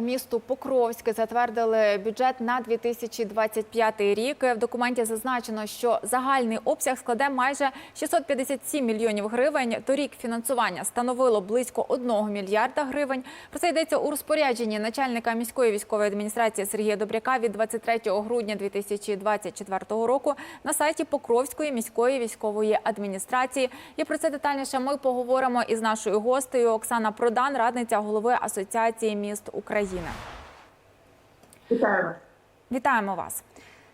місту Покровськ затвердили бюджет на 2025 рік. В документі зазначено, що загальний обсяг складе майже 657 мільйонів гривень. Торік фінансування становило близько 1 мільярда гривень. Про це йдеться у розпорядженні начальника міської військової адміністрації Сергія Добряка від 23 грудня 2024 року на сайті Покровської міської військової адміністрації. І про це детальніше ми поговоримо із нашою гостею Оксана Продан, радниця голови Асоціації міст України. Вітаю вас. Вітаємо вас.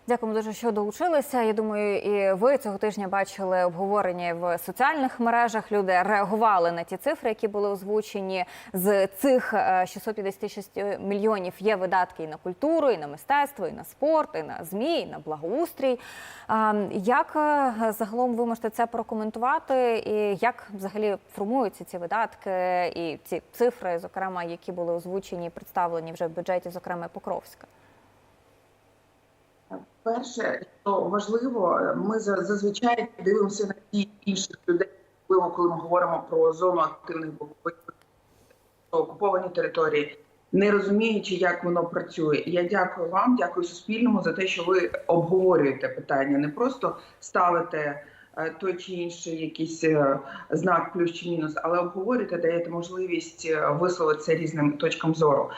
Дякуємо дуже, що долучилися. Я думаю, і ви цього тижня бачили обговорення в соціальних мережах. Люди реагували на ті цифри, які були озвучені. З цих е, 656 мільйонів є видатки і на культуру, і на мистецтво, і на спорт, і на змі, і на благоустрій. Як е, загалом ви можете це прокоментувати? І як взагалі формуються ці видатки і ці цифри, зокрема, які були озвучені і представлені вже в бюджеті, зокрема Покровська? Перше, що важливо, ми зазвичай дивимося на ті інших людей, коли ми говоримо про зону активних бойових окуповані території, не розуміючи, як воно працює. Я дякую вам, дякую Суспільному за те, що ви обговорюєте питання, не просто ставите. Е, Той чи інший якийсь е, знак плюс чи мінус, але обговорюєте, даєте можливість е, висловитися різним точкам зору.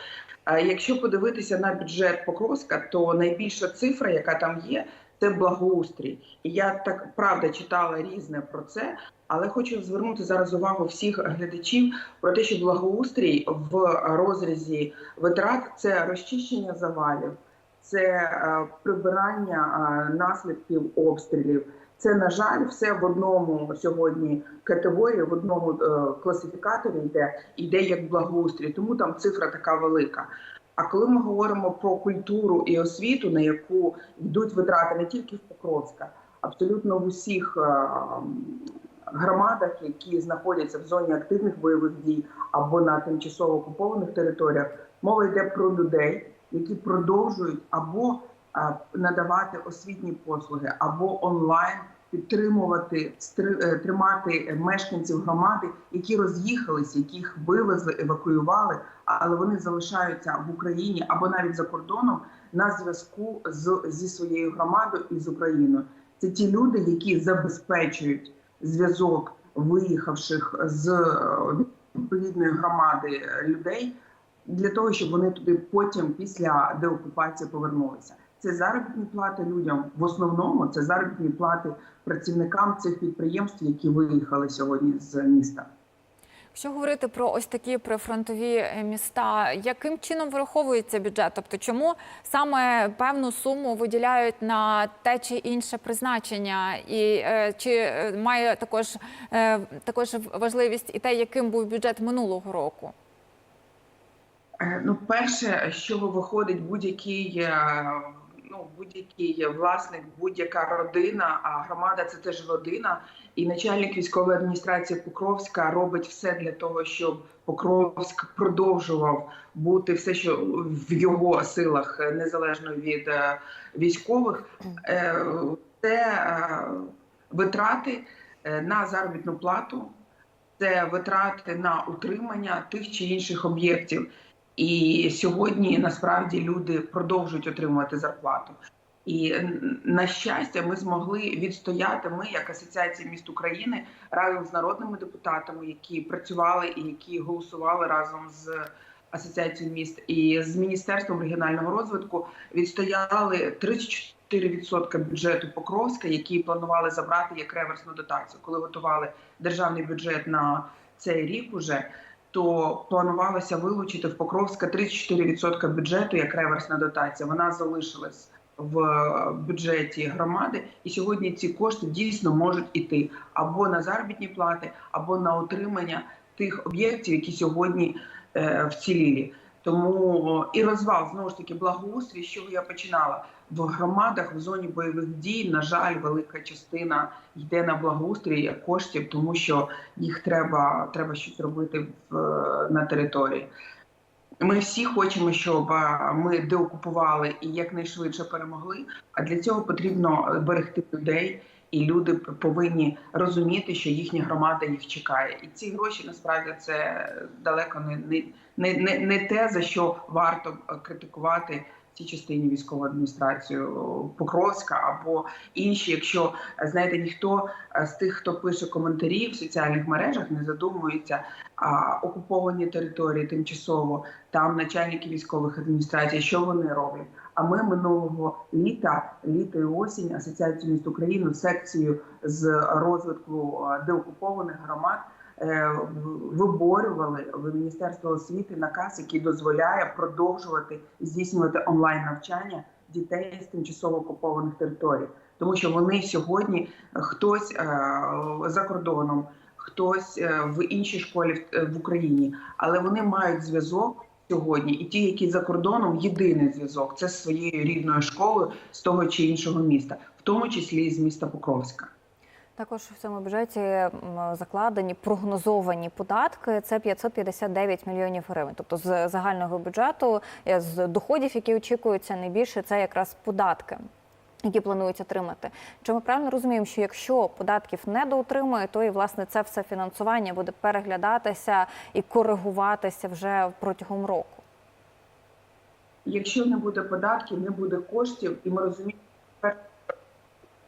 Якщо подивитися на бюджет Покровська, то найбільша цифра, яка там є, це благоустрій. І я так правда читала різне про це, але хочу звернути зараз увагу всіх глядачів про те, що благоустрій в розрізі витрат це розчищення завалів, це прибирання наслідків обстрілів. Це на жаль, все в одному сьогодні категорії, в одному е, класифікаторі йде, йде як благоустрій, тому там цифра така велика. А коли ми говоримо про культуру і освіту, на яку йдуть витрати не тільки в Покровська, абсолютно в усіх е, громадах, які знаходяться в зоні активних бойових дій або на тимчасово окупованих територіях, мова йде про людей, які продовжують або надавати освітні послуги, або онлайн підтримувати е, тримати мешканців громади, які роз'їхались, яких вивезли, евакуювали, але вони залишаються в Україні або навіть за кордоном на зв'язку з зі своєю громадою і з Україною. Це ті люди, які забезпечують зв'язок виїхавших з е, відповідної громади людей для того, щоб вони туди потім після деокупації повернулися. Це заробітні плати людям в основному це заробітні плати працівникам цих підприємств, які виїхали сьогодні з міста. Якщо говорити про ось такі прифронтові е, міста, яким чином враховується бюджет? Тобто, чому саме певну суму виділяють на те чи інше призначення, і е, чи е, має також, також важливість і те, яким був бюджет минулого року? Ну, перше, з чого виходить будь-який ну, будь-який власник, будь-яка родина, а громада це теж родина. І начальник військової адміністрації Покровська робить все для того, щоб Покровськ продовжував бути все, що в його силах, незалежно від е, військових. Е, Це е, витрати на заробітну плату, це витрати на утримання тих чи інших об'єктів. І сьогодні насправді люди продовжують отримувати зарплату. І на щастя, ми змогли відстояти. Ми, як асоціація міст України, разом з народними депутатами, які працювали і які голосували разом з асоціацією міст і з міністерством регіонального розвитку, відстояли 34% бюджету Покровська, які планували забрати як реверсну дотацію, коли готували державний бюджет на цей рік уже то планувалося вилучити в Покровська 34% бюджету як реверсна дотація. Вона залишилась в бюджеті громади, і сьогодні ці кошти дійсно можуть іти або на заробітні плати, або на отримання тих об'єктів, які сьогодні е, вцілілі. Тому і розвал знову ж таки благоустрій, з чого я починала в громадах в зоні бойових дій. На жаль, велика частина йде на благоустрій коштів, тому що їх треба, треба щось робити в на території. Ми всі хочемо, щоб ми деокупували і якнайшвидше перемогли. А для цього потрібно берегти людей і люди повинні розуміти, що їхня громада їх чекає. І ці гроші насправді це далеко не, не, не, не, те, за що варто е, критикувати цій частині військову адміністрацію Покровська або інші, якщо знаєте, ніхто з тих, хто пише коментарі в соціальних мережах, не задумується а, окуповані території тимчасово, там начальники військових адміністрацій, що вони роблять. А ми минулого літа, літо і осінь, Асоціацію міст України, секцію з розвитку деокупованих громад виборювали в Міністерство освіти наказ, який дозволяє продовжувати здійснювати онлайн навчання дітей з тимчасово окупованих територій, тому що вони сьогодні е, хтось е, за кордоном, хтось е, в іншій школі е, в Україні, але вони мають зв'язок. Сьогодні і ті, які за кордоном, єдиний зв'язок це з своєю рідною школою з того чи іншого міста, в тому числі і з міста Покровська. Також в цьому бюджеті закладені прогнозовані податки. Це 559 мільйонів гривень. Тобто з загального бюджету, е, з доходів, які очікуються, найбільше це якраз податки. Які планують отримати, чи ми правильно розуміємо, що якщо податків не доотримує, то і власне це все фінансування буде переглядатися і коригуватися вже протягом року. Якщо не буде податків, не буде коштів, і ми розуміємо, що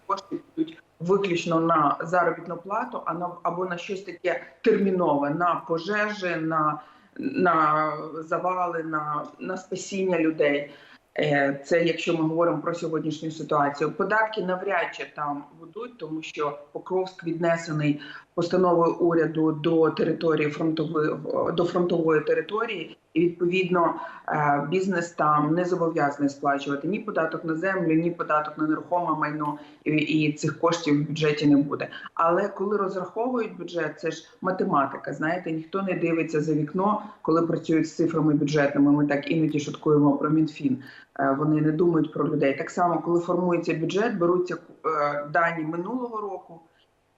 кошти підуть виключно на заробітну плату, а на або на щось таке термінове, на пожежі, на, на завали, на, на спасіння людей. Е, Це якщо ми говоримо про сьогоднішню ситуацію. Податки навряд чи там будуть, тому що Покровськ віднесений постановою уряду до території фронтової до фронтової території, і відповідно е, бізнес там не зобов'язаний сплачувати ні податок на землю, ні податок на нерухоме майно, і, цих коштів в бюджеті не буде. Але коли розраховують бюджет, це ж математика. Знаєте, ніхто не дивиться за вікно, коли працюють з цифрами бюджетними. Ми так іноді шуткуємо про мінфін. Е, Вони не думають про людей. Так само, коли формується бюджет, беруться е, дані минулого року.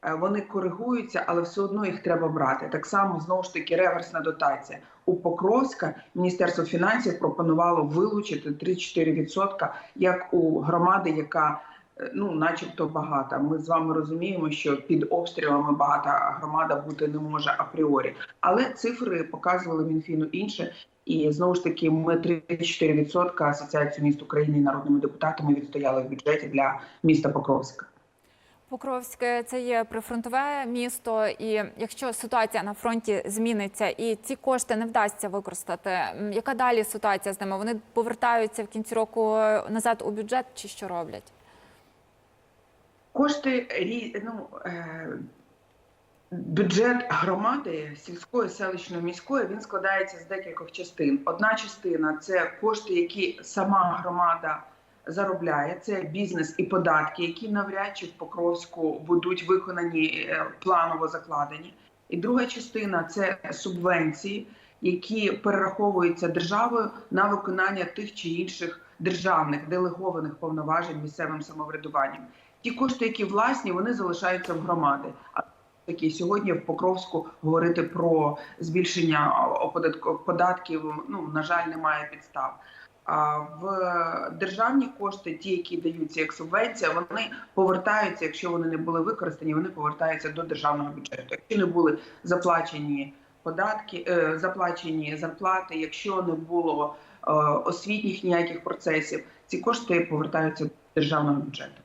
Е, Вони коригуються, але все одно їх треба брати. Так само знову ж таки реверсна дотація. У Покровська Міністерство фінансів пропонувало вилучити 3-4% як у громади, яка е, ну, начебто багата. Ми з вами розуміємо, що під обстрілами багата громада бути не може апріорі. Але цифри показували Мінфіну інше. І знову ж таки, ми 3-4% Асоціацію міст України і народними депутатами відстояли в бюджеті для міста Покровська. Покровське це є прифронтове місто, і якщо ситуація на фронті зміниться і ці кошти не вдасться використати, яка далі ситуація з ними? Вони повертаються в кінці року назад у бюджет чи що роблять? Кошти ну, е, бюджет громади сільської, селищної, міської він складається з декількох частин. Одна частина це кошти, які сама громада заробляє. Це бізнес і податки, які навряд чи в Покровську будуть виконані е, планово закладені. І друга частина це субвенції, які перераховуються державою на виконання тих чи інших державних делегованих повноважень місцевим самоврядуванням. Ті кошти, які власні, вони залишаються в громади. А такі сьогодні в Покровську говорити про збільшення податків, ну на жаль, немає підстав. В державні кошти, ті, які даються як субвенція, вони повертаються, якщо вони не були використані, вони повертаються до державного бюджету. Якщо не були заплачені податки, е, заплачені зарплати, якщо не було е, освітніх ніяких процесів, ці кошти повертаються до державного бюджету.